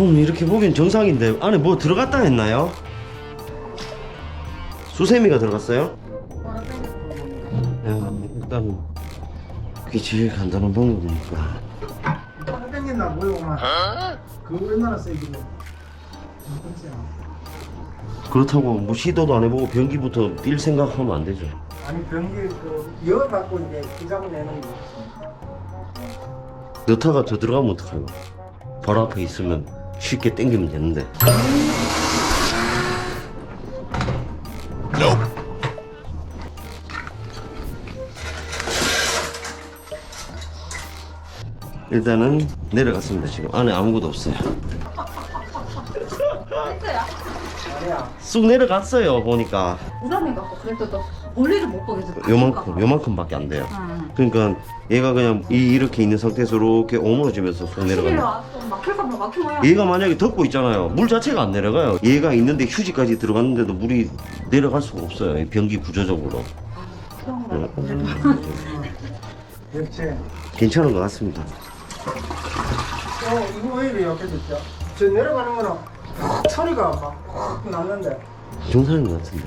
음, 이렇게 보기엔 정상인데 안에 뭐 들어갔다 했나요? 수세미가 들어갔어요? 야, 일단 그게 제일 간단한 방법이니까. 땡긴다 뭐요 오마 그거 얼마나 세기로 그렇다고 뭐 시도도 안 해보고 변기부터 뛸 생각하면 안 되죠. 아니 변기 그여 갖고 이제 기장을 내는 거. 여타가 더 들어가면 어떡해요 바로 앞에 있으면 쉽게 당기면 되는데. 일단은 내려갔습니다 지금. 안에 아무것도 없어요. 아니야 쑥 내려갔어요 보니까. 우람해 갖고 너 볼일을 못 보겠어. 요만큼 요만큼밖에 안 돼요. 응. 그러니까 얘가 그냥 이 이렇게 있는 상태에서 이렇게 오므러지면서 막힐까 봐 막힌 거야. 얘가 만약에 덮고 있잖아요. 물 자체가 안 내려가요. 얘가 있는데 휴지까지 들어갔는데도 물이 내려갈 수가 없어요. 이 변기 구조적으로. 그런 거라. 역시 괜찮은 것 같습니다. 어 이거 왜 이래 약해졌죠? 저 내려가는 거는 소리가 막 났는데. 정상인 것 같은데